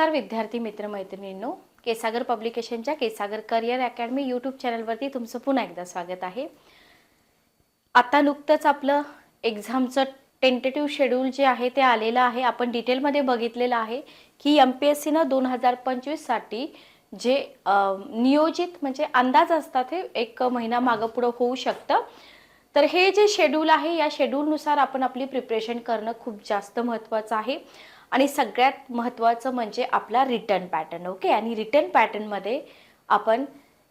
नमस्कार विद्यार्थी मित्रमैत्रिणींनो. केसागर पब्लिकेशनच्या केसागर करिअर अकॅडमी यूट्यूब चॅनलवरती तुमचं पुन्हा एकदा स्वागत आहे. आता नुकतंच आपलं एक्झामचं टेंटेटिव्ह शेड्यूल जे आहे ते आलेलं आहे. आपण डिटेलमध्ये बघितलेलं आहे की एम पी एस सीनं दोन हजार पंचवीससाठी जे नियोजित म्हणजे अंदाज असतात हे एक महिना मागं पुढं होऊ शकतं. तर हे जे शेड्यूल आहे या शेड्यूलनुसार आपण आपली प्रिपरेशन करणं खूप जास्त महत्त्वाचं आहे. आणि सगळ्यात महत्त्वाचं म्हणजे आपला रिटर्न पॅटर्न ओके आणि रिटर्न पॅटर्नमध्ये आपण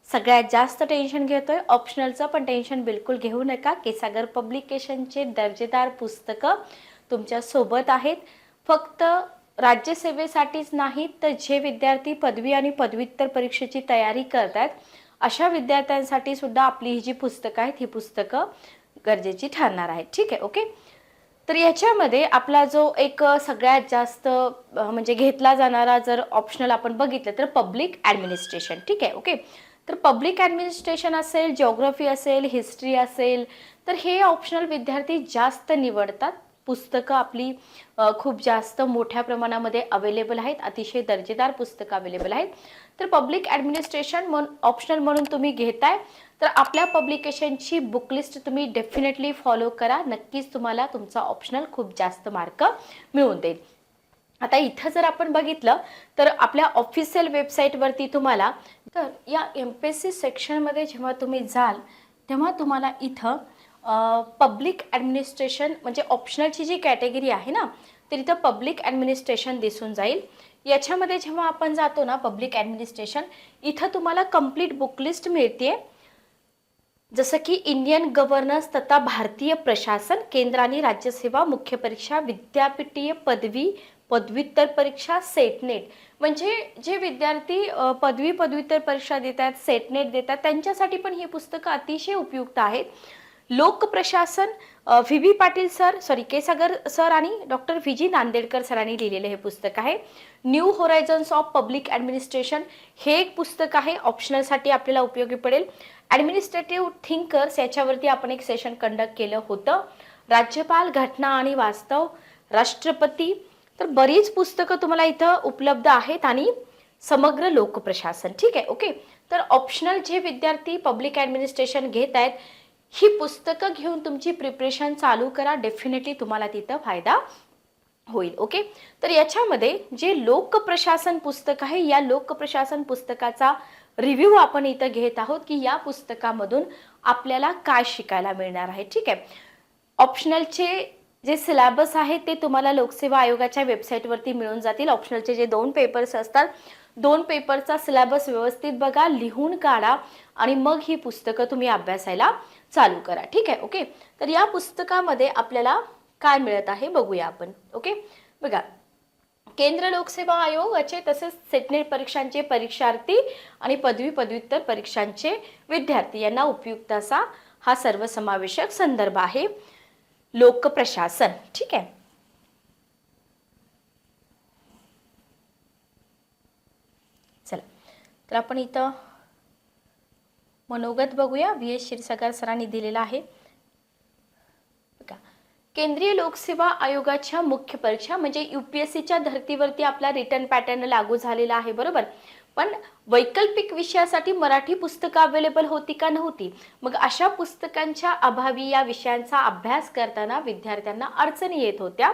सगळ्यात जास्त टेन्शन घेतो आहे ऑप्शनलचं पण टेन्शन बिलकुल घेऊ नका. केसागर पब्लिकेशनचे दर्जेदार पुस्तकं तुमच्यासोबत आहेत. फक्त राज्यसेवेसाठीच नाहीत तर जे विद्यार्थी पदवी आणि पदव्युत्तर परीक्षेची तयारी करत आहेत अशा विद्यार्थ्यांसाठी सुद्धा आपली ही जी पुस्तकं आहेत ही पुस्तकं गरजेची ठरणार आहेत. ठीक आहे ओके तर याच्यामध्ये आपला जो एक सगळ्यात जास्त म्हणजे घेतला जाणारा जर ऑप्शनल आपण बघितलं तर पब्लिक ॲडमिनिस्ट्रेशन ठीक आहे? ओके तर पब्लिक ॲडमिनिस्ट्रेशन असेल जॉग्रफी असेल हिस्ट्री असेल तर हे ऑप्शनल विद्यार्थी जास्त निवडतात. पुस्तकं आपली खूप जास्त मोठ्या प्रमाणामध्ये अवेलेबल आहेत अतिशय दर्जेदार पुस्तकं अवेलेबल आहेत. तर पब्लिक ॲडमिनिस्ट्रेशन म्हणून ऑप्शनल म्हणून तुम्ही घेताय तर आपल्या पब्लिकेशनची बुकलिस्ट तुम्ही डेफिनेटली फॉलो करा. नक्कीच तुम्हाला तुमचा ऑप्शनल खूप जास्त मार्क मिळून देईल. आता इथं जर आपण बघितलं तर आपल्या ऑफिशियल वेबसाईटवरती तुम्हाला तर या एम पी एस सी सेक्शनमध्ये जेव्हा तुम्ही जाल तेव्हा तुम्हाला इथं पब्लिक ॲडमिनिस्ट्रेशन म्हणजे ऑप्शनलची जी कॅटेगरी आहे ना तर इथं पब्लिक ॲडमिनिस्ट्रेशन दिसून जाईल. याच्यामध्ये जेव्हा आपण जातो ना पब्लिक ॲडमिनिस्ट्रेशन इथं तुम्हाला कंप्लीट बुकलिस्ट मिळते जसं की इंडियन गव्हर्नन्स तथा भारतीय प्रशासन केंद्र आणि राज्यसेवा मुख्य परीक्षा विद्यापीठीय पदवी पदव्युत्तर परीक्षा सेटनेट. म्हणजे जे विद्यार्थी पदवी पदव्युत्तर परीक्षा देतात सेटनेट देतात त्यांच्यासाठी पण ही पुस्तकं अतिशय उपयुक्त आहेत. लोकप्रशासन V V Patil sir sorry K Sagar sir आणि डॉक्टर व्ही जी नांदेडकर सरांनी लिहिलेलं हे पुस्तक आहे. New horizons of public administration हे एक पुस्तक आहे. ऑप्शनलसाठी आपल्याला उपयोगी पडेल. ॲडमिनिस्ट्रेटिव्ह थिंकर्स याच्यावरती आपण एक सेशन कंडक्ट केलं होतं. राज्यपाल घटना आणि वास्तव राष्ट्रपती. तर बरीच पुस्तकं तुम्हाला इथं उपलब्ध आहेत आणि समग्र लोकप्रशासन. ठीक आहे ओके तर ऑप्शनल जे विद्यार्थी पब्लिक ॲडमिनिस्ट्रेशन घेत आहेत ही पुस्तकं घेऊन तुमची प्रिपरेशन चालू करा. डेफिनेटली तुम्हाला तिथं फायदा होईल ओके तर याच्यामध्ये जे लोकप्रशासन पुस्तक आहे या लोकप्रशासन पुस्तकाचा रिव्ह्यू आपण इथं घेत आहोत की या पुस्तकामधून आपल्याला काय शिकायला मिळणार आहे ठीक आहे? ऑप्शनलचे जे सिलेबस आहे ते तुम्हाला लोकसेवा आयोगाच्या वेबसाईटवरती मिळून जातील. ऑप्शनलचे जे दोन पेपर्स असतात दोन पेपरचा सिलेबस व्यवस्थित बघा लिहून काढा आणि मग ही पुस्तकं तुम्ही अभ्यासायला चालू करा. ठीक आहे? ओके? तर या पुस्तकामध्ये आपल्याला काय मिळत आहे बघूया आपण. ओके? बघा. केंद्र लोकसेवा आयोगाचे तसेच सेटनेट परीक्षांचे परीक्षार्थी आणि पदवी पदव्युत्तर परीक्षांचे विद्यार्थी यांना उपयुक्त असा हा सर्वसमावेशक संदर्भ आहे. लोकप्रशासन ठीक आहे? चला. तर आपण इथं मनोगत बघूया व्ही एस क्षीरसागर सरांनी दिलेला आहे. केंद्रीय लोकसेवा आयोगाच्या मुख्य परीक्षा म्हणजे यू पी एस सीच्या धर्तीवरती आपला रिटर्न पॅटर्न लागू झालेला आहे बरोबर? पण वैकल्पिक विषयासाठी मराठी पुस्तकं अवेलेबल होती का नव्हती? मग अशा पुस्तकांच्या अभावी या विषयांचा अभ्यास करताना विद्यार्थ्यांना अडचणी येत होत्या.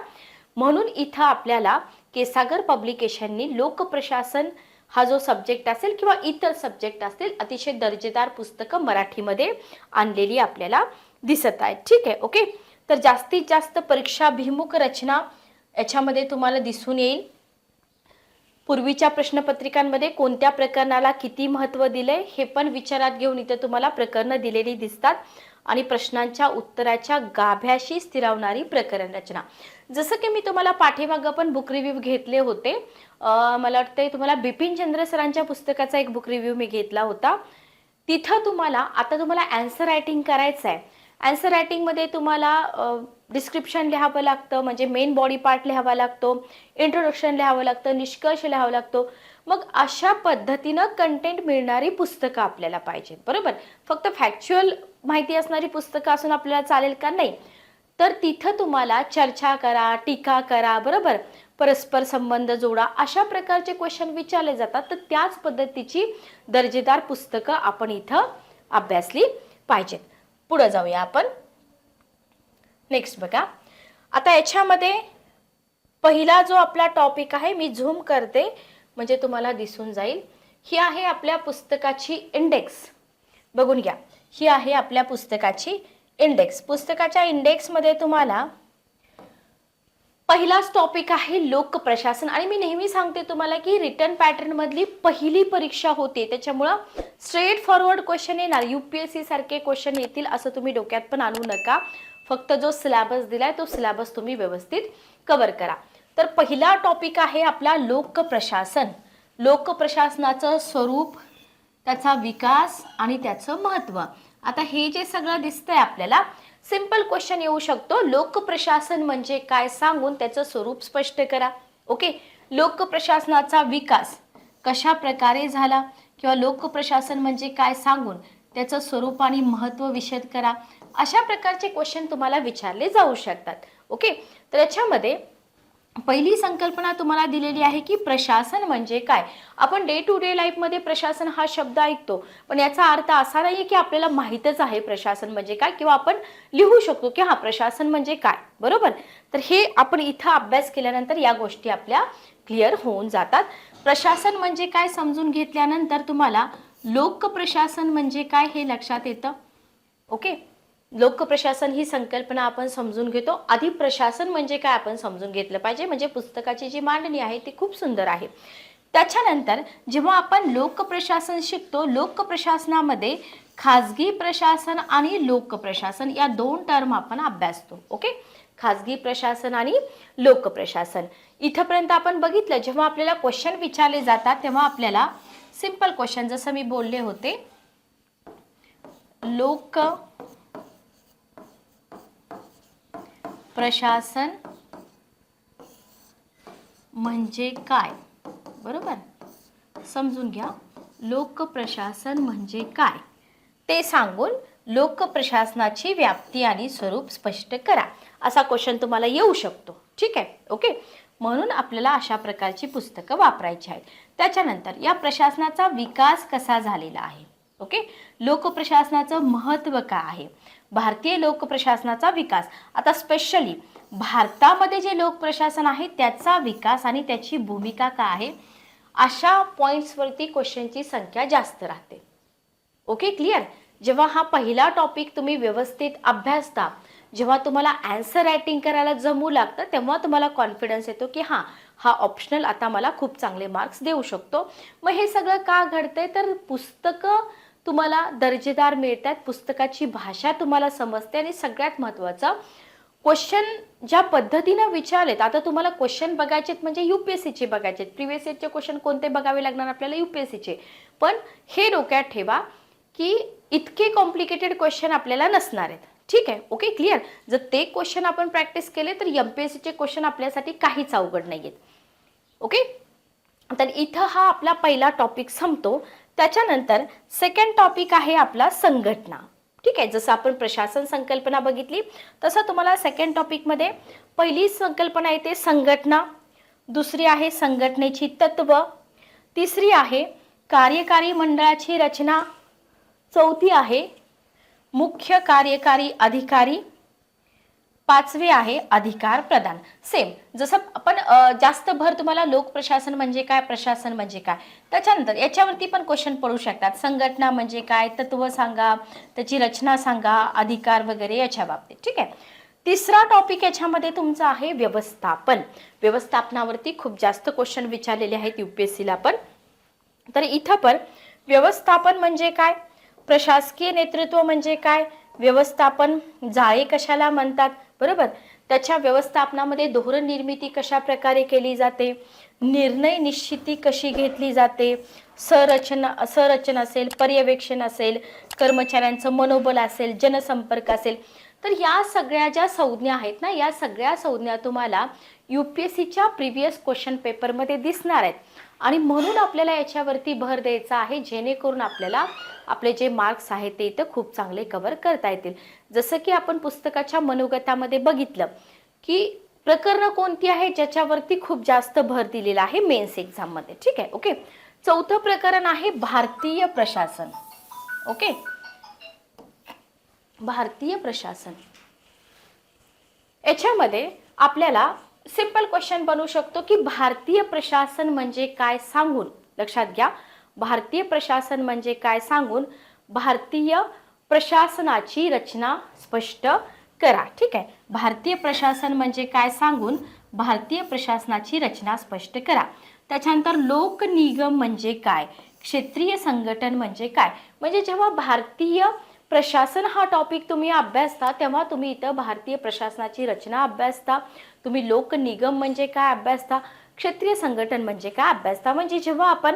म्हणून इथं आपल्याला केसागर पब्लिकेशननी लोकप्रशासन हा जो सब्जेक्ट असेल किंवा इतर सब्जेक्ट असतील अतिशय दर्जेदार पुस्तकं मराठीमध्ये आणलेली आपल्याला दिसत आहेत. ठीक आहे ओके तर जास्तीत जास्त परीक्षाभिमुख रचना याच्यामध्ये तुम्हाला दिसून येईल. पूर्वीच्या प्रश्नपत्रिकांमध्ये कोणत्या प्रकरणाला किती महत्त्व दिलंय हे पण विचारात घेऊन इथं तुम्हाला प्रकरणं दिलेली दिसतात. आणि प्रश्नांच्या उत्तराच्या गाभ्याशी स्थिरावणारी प्रकरण रचना. जसं की मी तुम्हाला पाठीमागं पण बुक रिव्ह्यू घेतले होते. मला वाटतं तुम्हाला बिपिन चंद्र सरांच्या पुस्तकाचा एक बुक रिव्ह्यू मी घेतला होता. तिथं तुम्हाला आता तुम्हाला अँसर रायटिंग करायचं आहे अँसर रायटिंगमध्ये तुम्हाला डिस्क्रिप्शन लिहावं लागतं म्हणजे मेन बॉडी पार्ट लिहावा लागतो इंट्रोडक्शन लिहावं लागतं निष्कर्ष लिहावं लागतो. मग अशा पद्धतीनं कंटेंट मिळणारी पुस्तकं आपल्याला पाहिजेत बरोबर? फक्त फॅक्च्युअल माहिती असणारी पुस्तकं असून आपल्याला चालेल का? नाही. तर तिथं तुम्हाला चर्चा करा टीका करा बरोबर? परस्पर संबंध जोडा अशा प्रकारचे क्वेश्चन विचारले जातात. तर त्याच पद्धतीची दर्जेदार पुस्तकं आपण इथं अभ्यासली पाहिजेत. पुढं जाऊया आपण. नेक्स्ट बघा. आता याच्यामध्ये पहिला जो आपला टॉपिक आहे मी झूम करते. म्हणजे तुम्हाला दिसून जाईल. ही आहे आपल्या पुस्तकाची इंडेक्स बघून घ्या. ही आहे आपल्या पुस्तकाची इंडेक्स पुस्तकाच्या इंडेक्समध्ये तुम्हाला पहिलाच टॉपिक आहे लोक प्रशासन. आणि मी नेहमी सांगते तुम्हाला की रिटर्न पॅटर्नमधली पहिली परीक्षा होते. त्याच्यामुळं स्ट्रेट फॉरवर्ड क्वेश्चन येणार यू पी एस सारखे क्वेश्चन येतील असं तुम्ही डोक्यात पण आणू नका. फक्त जो सिलेबस दिलाय तो सिलॅबस तुम्ही व्यवस्थित कव्हर करा. तर पहिला टॉपिक आहे आपला लोकप्रशासन. लोकप्रशासनाचं स्वरूप त्याचा विकास आणि त्याचं महत्त्व आता हे जे सगळं दिसतंय आपल्याला सिंपल क्वेश्चन येऊ शकतो. लोकप्रशासन म्हणजे काय सांगून त्याचं स्वरूप स्पष्ट करा. ओके लोकप्रशासनाचा विकास कशा प्रकारे झाला? किंवा लोकप्रशासन म्हणजे काय सांगून त्याचं स्वरूप आणि महत्त्व विशद करा? अशा प्रकारचे क्वेश्चन तुम्हाला विचारले जाऊ शकतात. ओके तर याच्यामध्ये पहिली संकल्पना तुम्हाला दिलेली आहे की प्रशासन म्हणजे काय? आपण डे टू डे लाईफमध्ये प्रशासन हा शब्द ऐकतो. पण याचा अर्थ असा नाही की आपल्याला माहीतच आहे प्रशासन म्हणजे काय किंवा आपण लिहू शकतो की हा प्रशासन म्हणजे काय. बरोबर? तर हे आपण इथं अभ्यास केल्यानंतर या गोष्टी आपल्या क्लिअर होऊन जातात. प्रशासन म्हणजे काय समजून घेतल्यानंतर तुम्हाला लोकप्रशासन म्हणजे काय हे लक्षात येतं? ओके? लोकप्रशासन ही संकल्पना आपण समजून घेतो. आधी प्रशासन म्हणजे काय आपण समजून घेतलं पाहिजे? म्हणजे पुस्तकाची जी मांडणी आहे ती खूप सुंदर आहे. त्याच्यानंतर जेव्हा आपण लोकप्रशासन शिकतो लोकप्रशासनामध्ये खाजगी प्रशासन आणि लोकप्रशासन या दोन टर्म आपण अभ्यासतो. ओके खाजगी प्रशासन आणि लोकप्रशासन. इथंपर्यंत आपण बघितलं जेव्हा आपल्याला क्वेश्चन विचारले जातात तेव्हा आपल्याला सिंपल क्वेश्चन जसं मी बोलले होते लोक प्रशासन म्हणजे काय? बरोबर? समजून घ्या. लोकप्रशासन म्हणजे काय? ते सांगून लोकप्रशासनाची व्याप्ती आणि स्वरूप स्पष्ट करा. असा क्वेश्चन तुम्हाला येऊ शकतो. ठीक आहे? ओके म्हणून आपल्याला अशा प्रकारची पुस्तकं वापरायची आहेत. त्याच्यानंतर या प्रशासनाचा विकास कसा झालेला आहे? ओके लोकप्रशासनाचं महत्त्व काय आहे? भारतीय लोकप्रशासनाचा विकास. आता स्पेशली भारतामध्ये जे लोकप्रशासन आहे त्याचा विकास आणि त्याची भूमिका काय आहे? अशा पॉईंट्सवरती क्वेश्चनची संख्या जास्त राहते. ओके क्लिअर जेव्हा हा पहिला टॉपिक तुम्ही व्यवस्थित अभ्यासता जेव्हा तुम्हाला अँसर रायटिंग करायला जमू लागतं तेव्हा तुम्हाला कॉन्फिडन्स येतो की हां हा ऑप्शनल आता मला खूप चांगले मार्क्स देऊ शकतो. मग हे सगळं का घडतंय? तर पुस्तकं तुम्हाला दर्जेदार मिळतात पुस्तकाची भाषा तुम्हाला समजते आणि सगळ्यात महत्त्वाचं क्वेश्चन ज्या पद्धतीनं विचारलेत आता तुम्हाला क्वेश्चन बघायचेत म्हणजे युपीएससीचे आहेत. प्रिव्हियस इयरचे क्वेश्चन कोणते बघावे लागणार आपल्याला? युपीएससीचे पण हे डोक्यात ठेवा की इतके कॉम्प्लिकेटेड क्वेश्चन आपल्याला नसणार आहेत. ठीक आहे? ओके क्लिअर जर ते क्वेश्चन आपण प्रॅक्टिस केले तर एम पी एस सीचे क्वेश्चन आपल्यासाठी काहीच अवघड नाही आहेत ओके तर इथं हा आपला पहिला टॉपिक संपतो. त्याच्यानंतर सेकंड टॉपिक आहे आपला संघटना. ठीक आहे जसं आपण प्रशासन संकल्पना बघितली तसं तुम्हाला सेकंड टॉपिकमध्ये पहिली संकल्पना येते संघटना दुसरी आहे संघटनेची तत्व तिसरी आहे कार्यकारी मंडळाची रचना चौथी आहे मुख्य कार्यकारी अधिकारी पाचवे आहे अधिकार प्रदान. सेम जसं आपण जास्त भर तुम्हाला लोकप्रशासन म्हणजे काय प्रशासन म्हणजे काय? त्याच्यानंतर याच्यावरती पण क्वेश्चन पडू शकतात. संघटना म्हणजे काय तत्व सांगा त्याची रचना सांगा अधिकार वगैरे याच्या बाबतीत. ठीक आहे? तिसरा टॉपिक याच्यामध्ये तुमचा आहे व्यवस्थापन. व्यवस्थापनावरती खूप जास्त क्वेश्चन विचारलेले आहेत युपीएससीला पण. तर इथं पण व्यवस्थापन म्हणजे काय? प्रशासकीय नेतृत्व म्हणजे काय? व्यवस्थापन जाळे कशाला म्हणतात? बरोबर? त्याच्या व्यवस्थापनामध्ये धोरण निर्मिती कशा प्रकारे केली जाते? निर्णय निश्चिती कशी घेतली जाते? संरचना संरचना असेल पर्यवेक्षण असेल कर्मचाऱ्यांचं मनोबल असेल जनसंपर्क असेल तर या सगळ्या ज्या संज्ञा आहेत ना या सगळ्या संज्ञा तुम्हाला यू पी एस सीच्या प्रिव्हियस क्वेश्चन पेपरमध्ये दिसणार आहेत. आणि म्हणून आपल्याला याच्यावरती भर द्यायचा आहे जेणेकरून आपल्याला आपले जे मार्क्स आहेत ते इथं खूप चांगले कव्हर करता येतील. जसं की आपण पुस्तकाच्या मनोगतामध्ये बघितलं की प्रकरणं कोणती आहे ज्याच्यावरती खूप जास्त भर दिलेला आहे मेन्स एक्झाममध्ये ठीक आहे ओके? चौथं प्रकरण आहे भारतीय प्रशासन. ओके? भारतीय प्रशासन. याच्यामध्ये आपल्याला सिंपल क्वेश्चन बनवू शकतो की भारतीय प्रशासन म्हणजे काय सांगून? लक्षात घ्या. भारतीय प्रशासन म्हणजे काय सांगून? भारतीय प्रशासनाची रचना स्पष्ट करा. ठीक आहे? भारतीय प्रशासन म्हणजे काय सांगून? भारतीय प्रशासनाची रचना स्पष्ट करा. त्याच्यानंतर लोकनिगम म्हणजे काय? क्षेत्रीय संघटन म्हणजे काय? म्हणजे जेव्हा भारतीय प्रशासन हा टॉपिक तुम्ही अभ्यासता तेव्हा तुम्ही इथं भारतीय प्रशासनाची रचना अभ्यासता तुम्ही लोक निगम म्हणजे काय अभ्यासता क्षेत्रीय संघटन म्हणजे काय अभ्यासता म्हणजे जेव्हा आपण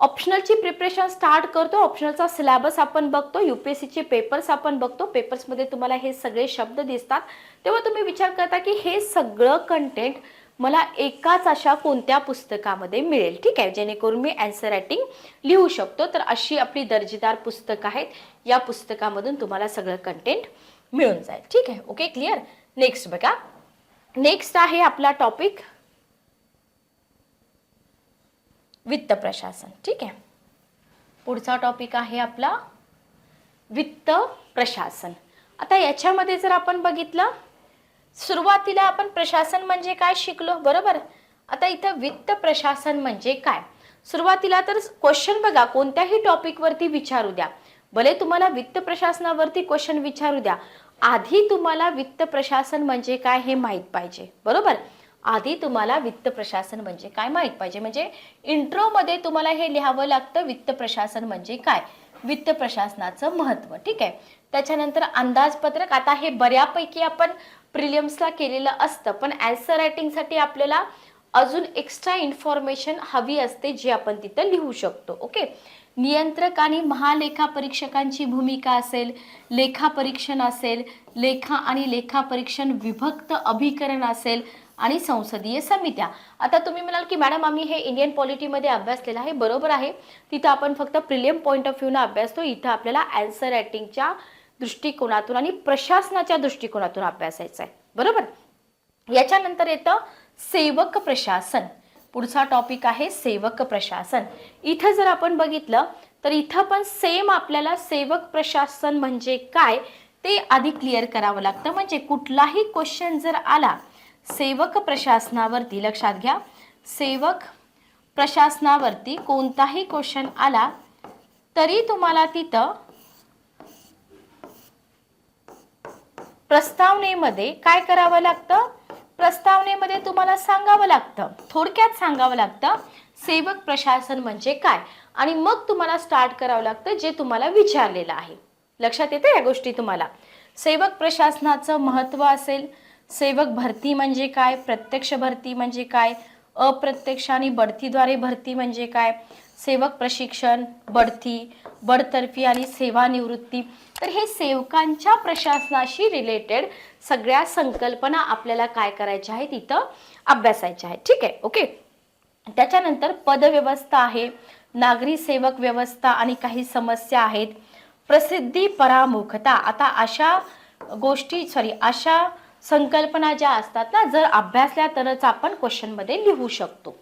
ऑप्शनलची प्रिपरेशन स्टार्ट करतो ऑप्शनलचा सिलेबस आपण बघतो यू पी ए सीचे पेपर्स आपण बघतो पेपर्समध्ये तुम्हाला हे सगळे शब्द दिसतात तेव्हा तुम्ही विचार करता की हे सगळं कंटेंट मला एकाच अशा कोणत्या पुस्तकामध्ये मिळेल? ठीक आहे जेणेकरून मी अँसर रायटिंग लिहू शकतो. तर अशी आपली दर्जेदार पुस्तकं आहेत. या पुस्तकामधून तुम्हाला सगळं कंटेंट मिळून जाईल. ठीक आहे ओके क्लिअर नेक्स्ट बघा. नेक्स्ट आहे आपला टॉपिक वित्त प्रशासन. ठीक आहे. पुढचा टॉपिक आहे आपला वित्त प्रशासन. आता याच्यामध्ये जर आपण बघितलं सुरुवातीला आपण प्रशासन म्हणजे काय शिकलो बरोबर? आता इथं वित्त प्रशासन म्हणजे काय? सुरुवातीला तर क्वेश्चन बघा कोणत्याही टॉपिकवरती विचारू द्या. भले तुम्हाला वित्त प्रशासनावरती क्वेश्चन विचारू द्या. आधी तुम्हाला वित्त प्रशासन म्हणजे काय हे माहीत पाहिजे बरोबर? आधी तुम्हाला वित्त प्रशासन म्हणजे काय माहीत पाहिजे? म्हणजे इंट्रोमध्ये तुम्हाला हे लिहावं लागतं वित्त प्रशासन म्हणजे काय? वित्त प्रशासनाचं महत्त्व ठीक आहे? त्याच्यानंतर अंदाजपत्रक आता हे बऱ्यापैकी आपण प्रिलियम्सला केलेलं असतं. पण ॲन्सर रायटिंगसाठी आपल्याला अजून एक्स्ट्रा इन्फॉर्मेशन हवी असते जी आपण तिथं लिहू शकतो. ओके नियंत्रक आणि महालेखा परीक्षकांची भूमिका असेल लेखापरीक्षण असेल लेखा आणि लेखापरीक्षण विभक्त अभिकरण असेल आणि संसदीय समित्या. आता तुम्ही म्हणाल की मॅडम आम्ही हे इंडियन पॉलिटीमध्ये अभ्यासलेलं आहे बरोबर आहे. तिथं आपण फक्त प्रिलियम पॉईंट ऑफ व्ह्यूनं अभ्यासतो इथं आपल्याला ॲन्सर रायटिंगच्या दृष्टिकोनातून आणि प्रशासनाच्या दृष्टिकोनातून अभ्यासायचा आहे बरोबर? याच्यानंतर येतं सेवक प्रशासन. पुढचा टॉपिक आहे सेवक प्रशासन. इथं जर आपण बघितलं तर इथं पण सेम आपल्याला सेवक प्रशासन म्हणजे काय ते आधी क्लिअर करावं लागतं. म्हणजे कुठलाही क्वेश्चन जर आला सेवक प्रशासनावरती लक्षात घ्या सेवक प्रशासनावरती कोणताही क्वेश्चन आला तरी तुम्हाला तिथं प्रस्तावनेमध्ये काय करावं लागतं? प्रस्तावनेमध्ये तुम्हाला सांगावं लागतं. थोडक्यात सांगावं लागतं सेवक प्रशासन म्हणजे काय? आणि मग तुम्हाला स्टार्ट करावं लागतं जे तुम्हाला विचारलेलं आहे. लक्षात येतं या गोष्टी तुम्हाला? सेवक प्रशासनाचं महत्त्व असेल. सेवक भरती म्हणजे काय? प्रत्यक्ष भरती म्हणजे काय? अप्रत्यक्ष आणि बढतीद्वारे भरती म्हणजे काय? सेवक प्रशिक्षण बढती बडतर्फी आणि सेवानिवृत्ती तर हे सेवकांच्या प्रशासनाशी रिलेटेड सगळ्या संकल्पना आपल्याला काय करायच्या आहेत इथं अभ्यासायच्या आहेत. ठीक आहे? ओके त्याच्यानंतर पदव्यवस्था आहे नागरी सेवक व्यवस्था आणि काही समस्या आहेत. प्रसिद्धी परामुखता. आता अशा गोष्टी सॉरी अशा संकल्पना ज्या असतात ना जर अभ्यासल्या तरच आपण क्वेश्चनमध्ये लिहू शकतो.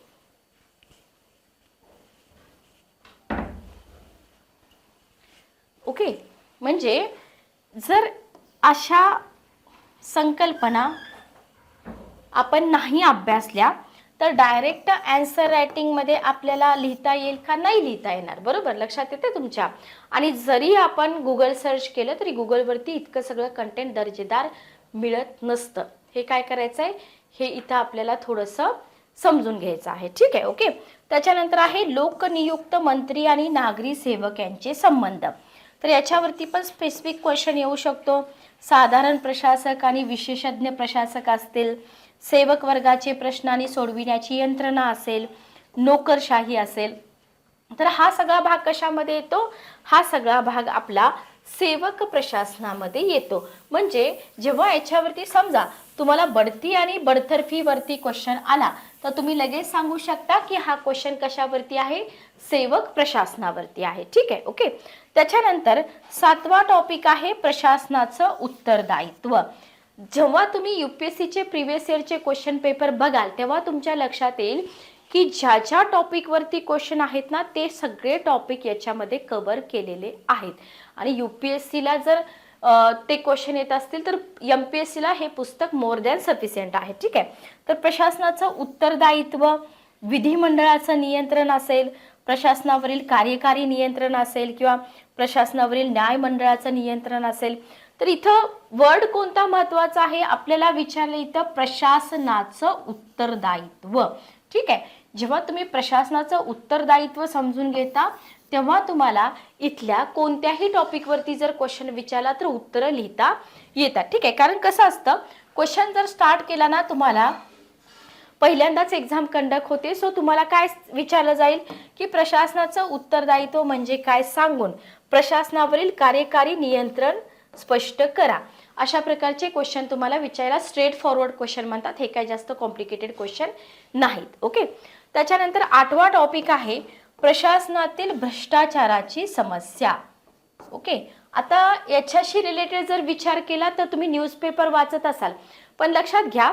ओके म्हणजे जर अशा संकल्पना आपण नाही अभ्यासल्या तर डायरेक्ट अँसर रायटिंगमध्ये आपल्याला लिहिता येईल का नाही लिहिता येणार? बरोबर? लक्षात येते तुमच्या? आणि जरी आपण गुगल सर्च केलं तरी गुगलवरती इतकं सगळं कंटेंट दर्जेदार मिळत नसतं. हे काय करायचं आहे हे इथं आपल्याला थोडंसं समजून घ्यायचं आहे. ठीक आहे? ओके? त्याच्यानंतर आहे लोकनियुक्त मंत्री आणि नागरी सेवक यांचे संबंध. तर याच्यावरती पण स्पेसिफिक क्वेश्चन येऊ शकतो. साधारण प्रशासक आणि विशेषज्ञ प्रशासक असतील सेवक वर्गाचे प्रश्न आणि सोडविण्याची यंत्रणा असेल नोकरशाही असेल. तर हा सगळा भाग कशामध्ये येतो? हा सगळा भाग आपला सेवक प्रशासनामध्ये येतो. म्हणजे जेव्हा याच्यावरती समजा तुम्हाला बढती आणि बडतर्फीवरती क्वेश्चन आला तर तुम्ही लगेच सांगू शकता की हा क्वेश्चन कशावरती आहे? सेवक प्रशासनावरती आहे. ठीक आहे? ओके? त्याच्यानंतर सातवा टॉपिक आहे प्रशासनाचं उत्तरदायित्व. जेव्हा तुम्ही यू पी एस सीचे प्रिव्हियस इयरचे क्वेश्चन पेपर बघाल तेव्हा तुमच्या लक्षात येईल की ज्या ज्या टॉपिकवरती क्वेश्चन आहेत ना ते सगळे टॉपिक याच्यामध्ये कवर केलेले आहेत. आणि यू पी एस सीला जर ते क्वेश्चन येत असतील तर एम पी एस सीला हे पुस्तक मोर दॅन सफिशियंट आहे ठीक आहे? तर प्रशासनाचं उत्तरदायित्व विधिमंडळाचं नियंत्रण असेल प्रशासनावरील कार्यकारी नियंत्रण असेल किंवा प्रशासनावरील न्यायमंडळाचं नियंत्रण असेल तर इथं वर्ड कोणता महत्त्वाचा आहे आपल्याला विचारलं इथं प्रशासनाचं उत्तरदायित्व. ठीक आहे? जेव्हा तुम्ही प्रशासनाचं उत्तरदायित्व समजून घेता तेव्हा तुम्हाला इथल्या कोणत्याही टॉपिकवरती जर क्वेश्चन विचारला तर उत्तरं लिहिता येतात. ठीक आहे? कारण कसं असतं क्वेश्चन जर स्टार्ट केला ना तुम्हाला पहिल्यांदाच एक्झाम कंडक्ट होते. सो तुम्हाला काय विचारलं जाईल की प्रशासनाचं उत्तरदायित्व म्हणजे काय सांगून प्रशासनावरील कार्यकारी नियंत्रण स्पष्ट करा. अशा प्रकारचे क्वेश्चन तुम्हाला विचारायला स्ट्रेट फॉरवर्ड क्वेश्चन म्हणतात. हे काय जास्त कॉम्प्लिकेटेड क्वेश्चन नाहीत. ओके त्याच्यानंतर आठवा टॉपिक आहे प्रशासनातील भ्रष्टाचाराची समस्या. ओके आता याच्याशी रिलेटेड जर विचार केला तर तुम्ही न्यूजपेपर वाचत असाल. पण लक्षात घ्या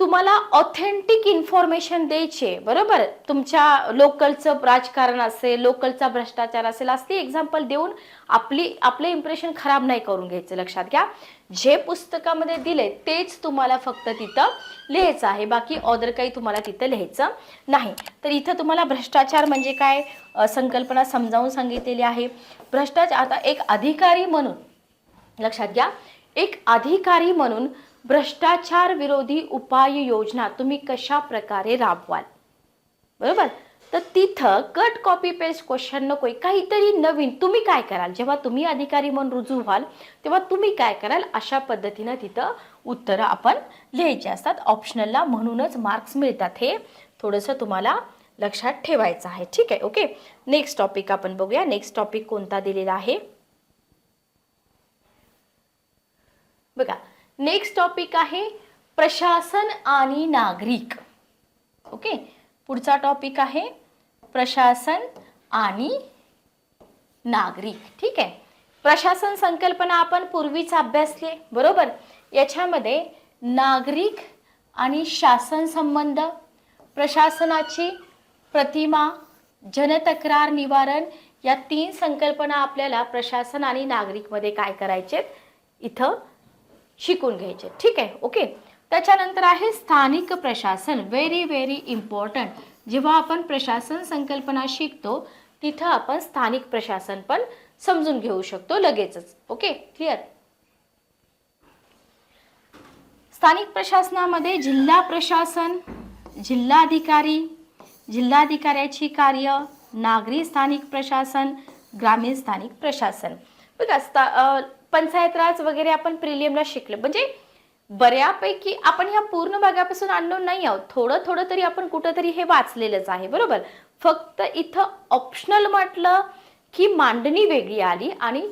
तुम्हाला ऑथेंटिक इन्फॉर्मेशन द्यायची आहे बरोबर? तुमच्या लोकलचं राजकारण असेल लोकलचा भ्रष्टाचार असेल असली एक्झाम्पल देऊन आपली आपलं इम्प्रेशन खराब नाही करून घ्यायचं लक्षात घ्या. जे पुस्तकामध्ये दिले तेच तुम्हाला फक्त तिथं लिहायचं आहे. बाकी ऑदर काही तुम्हाला तिथं लिहायचं नाही. तर इथं तुम्हाला भ्रष्टाचार म्हणजे काय? संकल्पना समजावून सांगितलेली आहे. भ्रष्टाचार आता एक अधिकारी म्हणून लक्षात घ्या. एक अधिकारी म्हणून भ्रष्टाचार विरोधी उपाययोजना तुम्ही कशा प्रकारे राबवाल? बरोबर? तर तिथं कट कॉपी पेस्ट क्वेश्चन नकोय काहीतरी नवीन तुम्ही काय कराल? जेव्हा तुम्ही अधिकारी म्हणून रुजू व्हाल तेव्हा तुम्ही काय कराल? अशा पद्धतीनं तिथं उत्तरं आपण लिहायची असतात. ऑप्शनलला म्हणूनच मार्क्स मिळतात हे थोडंसं तुम्हाला लक्षात ठेवायचं आहे. ठीक आहे? ओके नेक्स्ट टॉपिक आपण बघूया. नेक्स्ट टॉपिक कोणता दिलेला आहे? बघा नेक्स्ट टॉपिक आहे प्रशासन आणि नागरिक. ओके पुढचा टॉपिक आहे प्रशासन आणि नागरिक. ठीक आहे? प्रशासन संकल्पना आपण पूर्वीच अभ्यासली आहे, बरोबर? याच्यामध्ये नागरिक आणि शासन संबंध प्रशासनाची प्रतिमा जनतक्रार निवारण या तीन संकल्पना आपल्याला प्रशासन आणि नागरिकमध्ये काय करायचे इथं शिकून घ्यायचे. ठीक आहे? ओके त्याच्यानंतर आहे स्थानिक प्रशासन. व्हेरी व्हेरी इम्पॉर्टंट जेव्हा आपण प्रशासन संकल्पना शिकतो तिथं आपण स्थानिक प्रशासन पण समजून घेऊ शकतो लगेचच. ओके क्लिअर स्थानिक प्रशासनामध्ये जिल्हा प्रशासन जिल्हाधिकारी जिल्हाधिकाऱ्याची कार्य नागरी स्थानिक प्रशासन ग्रामीण स्थानिक प्रशासन. बघा स्था पंचायत राज वगैरे आपण प्रिलियमला शिकलो. म्हणजे बऱ्यापैकी आपण ह्या पूर्ण भागापासून आणलो नाही आहोत. थोडं थोडं तरी आपण कुठंतरी हे वाचलेलंच आहे बरोबर? फक्त इथं ऑप्शनल म्हटलं की मांडणी वेगळी आली आणि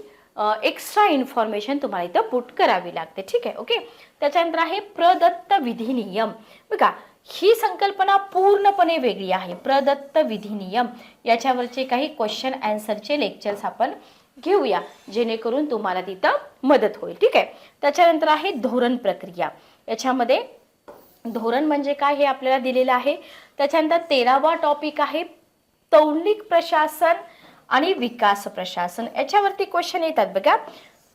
एक्स्ट्रा इन्फॉर्मेशन तुम्हाला इथं पुट करावी लागते. ठीक आहे ओके त्याच्यानंतर आहे प्रदत्त विधी नियम. बघा ही संकल्पना पूर्णपणे वेगळी आहे. प्रदत्त विधी नियम. याच्यावरचे काही क्वेश्चन अँसरचे लेक्चर्स आपण घेऊया जेणेकरून तुम्हाला तिथं मदत होईल. ठीक आहे? त्याच्यानंतर आहे धोरण प्रक्रिया. याच्यामध्ये धोरण म्हणजे काय हे आपल्याला दिलेलं आहे. त्याच्यानंतर तेरावा टॉपिक आहे तौलिक प्रशासन आणि विकास प्रशासन. याच्यावरती क्वेश्चन येतात बघा.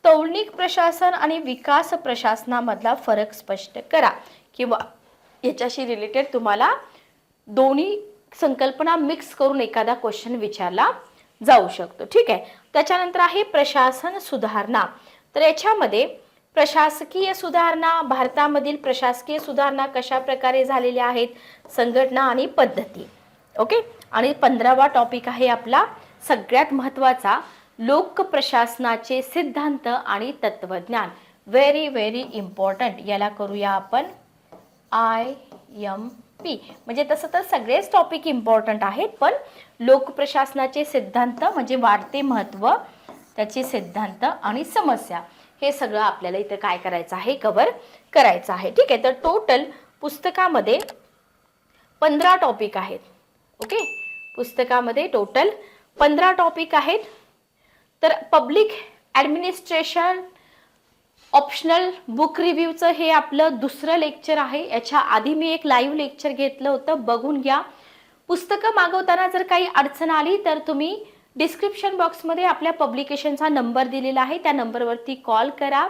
तौलिक प्रशासन आणि विकास प्रशासनामधला फरक स्पष्ट करा. किंवा याच्याशी रिलेटेड तुम्हाला दोन्ही संकल्पना मिक्स करून एखादा क्वेश्चन विचारला जाऊ शकतो. ठीक आहे? त्याच्यानंतर आहे प्रशासन सुधारणा. तर याच्यामध्ये प्रशासकीय सुधारणा भारतामधील प्रशासकीय सुधारणा कशा प्रकारे झालेल्या आहेत? संघटना आणि पद्धती. ओके? आणि पंधरावा टॉपिक आहे आपला सगळ्यात महत्त्वाचा लोक प्रशासनाचे सिद्धांत आणि तत्वज्ञान व्हेरी व्हेरी इम्पॉर्टंट याला करूया आपण आय एम पी म्हणजे तसं तर सगळेच टॉपिक इम्पॉर्टंट आहेत पण लोकप्रशासनाचे सिद्धांत म्हणजे वाढते महत्त्व त्याचे सिद्धांत आणि समस्या हे सगळं आपल्याला इथं काय करायचं आहे कवर करायचं आहे. ठीक आहे तर टोटल पुस्तकामध्ये पंधरा टॉपिक आहेत. ओके पुस्तकामध्ये टोटल पंधरा टॉपिक आहेत. तर पब्लिक ॲडमिनिस्ट्रेशन ऑप्शनल बुक रिव्ह्यूचं हे आपलं दुसरं लेक्चर आहे. याच्या आधी मी एक लाईव्ह लेक्चर घेतलं होतं. बघून घ्या. पुस्तकं मागवताना जर काही अडचण आली तर तुम्ही डिस्क्रिप्शन बॉक्समध्ये आपल्या पब्लिकेशनचा नंबर दिलेला आहे. त्या नंबरवरती कॉल करा.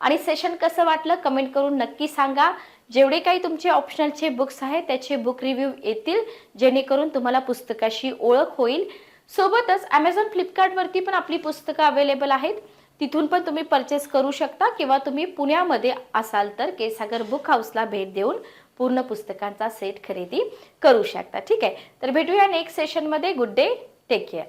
आणि सेशन कसं वाटलं कमेंट करून नक्की सांगा. जेवढे काही तुमचे ऑप्शनलचे बुक्स आहेत त्याचे बुक रिव्ह्यू येतील जेणेकरून तुम्हाला पुस्तकाशी ओळख होईल. सोबतच ॲमेझॉन फ्लिपकार्टवरती पण आपली पुस्तकं अवेलेबल आहेत. तिथून पण तुम्ही परचेस करू शकता किंवा तुम्ही पुण्यामध्ये असाल तर केसागर बुक हाऊसला भेट देऊन पूर्ण पुस्तकांचा सेट खरेदी करू शकता. ठीक आहे? तर भेटूया नेक्स्ट सेशनमध्ये गुड डे टेक केअर